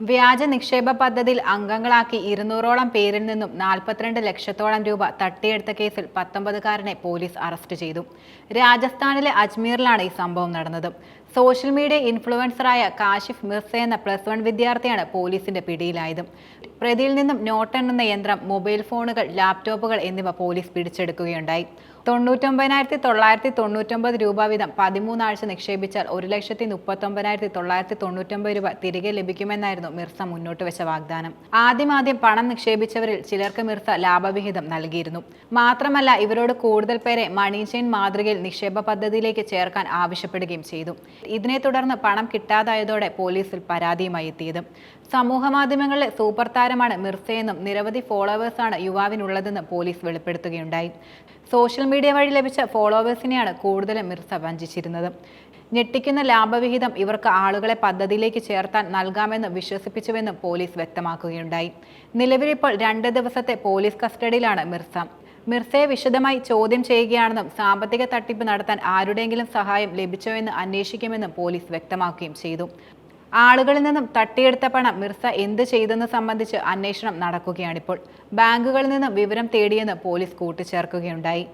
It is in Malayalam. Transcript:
വ്യാജ നിക്ഷേപ പദ്ധതിയിൽ അംഗങ്ങളാക്കി ഇരുന്നൂറോളം പേരിൽ നിന്നും നാൽപ്പത്തിരണ്ട് ലക്ഷത്തോളം രൂപ തട്ടിയെടുത്ത കേസിൽ പത്തൊമ്പതുകാരനെ പോലീസ് അറസ്റ്റ് ചെയ്തു. രാജസ്ഥാനിലെ അജ്മീറിലാണ് ഈ സംഭവം നടന്നത്. സോഷ്യൽ മീഡിയ ഇൻഫ്ലുവൻസറായ കാശിഫ് മിർസ എന്ന പ്ലസ് വൺ വിദ്യാർത്ഥിയാണ് പോലീസിന്റെ പിടിയിലായത്. പ്രതിയിൽ നിന്നും നോട്ടെണ്ണുന്ന യന്ത്രം മൊബൈൽ ഫോണുകൾ ലാപ്ടോപ്പുകൾ എന്നിവ പോലീസ് പിടിച്ചെടുക്കുകയുണ്ടായി. തൊണ്ണൂറ്റൊമ്പതിനായിരത്തി തൊള്ളായിരത്തി തൊണ്ണൂറ്റൊമ്പത് രൂപ വീതം പതിമൂന്നാഴ്ച നിക്ഷേപിച്ചാൽ ഒരു ലക്ഷത്തി മുപ്പത്തൊമ്പതിനായിരത്തി തൊള്ളായിരത്തി തൊണ്ണൂറ്റൊമ്പത് രൂപ തിരികെ ലഭിക്കുമെന്നായിരുന്നു മിർസ മുന്നോട്ട് വെച്ച വാഗ്ദാനം. ആദ്യമാദ്യം പണം നിക്ഷേപിച്ചവരിൽ ചിലർക്ക് മിർസ ലാഭവിഹിതം നൽകിയിരുന്നു. മാത്രമല്ല ഇവരോട് കൂടുതൽ പേരെ മണി ചെയിൻ മാതൃകയിൽ നിക്ഷേപ പദ്ധതിയിലേക്ക് ചേർക്കാൻ ആവശ്യപ്പെടുകയും ചെയ്തു. ഇതിനെ തുടർന്ന് പണം കിട്ടാതായതോടെ പോലീസിൽ പരാതിയുമായി എത്തിയത്. സമൂഹ മാധ്യമങ്ങളിലെ സൂപ്പർ താരമാണ് മിർസയെന്നും നിരവധി ഫോളോവേഴ്സാണ് യുവാവിനുള്ളതെന്ന് പോലീസ് വെളിപ്പെടുത്തുകയുണ്ടായി. സോഷ്യൽ മീഡിയ വഴി ലഭിച്ച ഫോളോവേഴ്സിനെയാണ് കൂടുതലും മിർസ വഞ്ചിച്ചിരുന്നത്. ഞെട്ടിക്കുന്ന ലാഭവിഹിതം ഇവർക്ക് ആളുകളെ പദ്ധതിയിലേക്ക് ചേർത്താൻ നൽകാമെന്ന് വിശ്വസിപ്പിച്ചുവെന്നും പോലീസ് വ്യക്തമാക്കുകയുണ്ടായി. നിലവിലിപ്പോൾ രണ്ട് ദിവസത്തെ പോലീസ് കസ്റ്റഡിയിലാണ് മിർസ. മിർസയെ വിശദമായി ചോദ്യം ചെയ്യുകയാണെന്നും സാമ്പത്തിക തട്ടിപ്പ് നടത്താൻ ആരുടെയെങ്കിലും സഹായം ലഭിച്ചോ എന്ന് അന്വേഷിക്കുമെന്നും പോലീസ് വ്യക്തമാക്കുകയും ചെയ്തു. ആളുകളിൽ നിന്നും തട്ടിയെടുത്ത പണം മിർസ എന്ത് ചെയ്തെന്ന് സംബന്ധിച്ച് അന്വേഷണം നടക്കുകയാണിപ്പോൾ. ബാങ്കുകളിൽ നിന്നും വിവരം തേടിയെന്ന് പോലീസ് കൂട്ടിച്ചേർക്കുകയുണ്ടായി.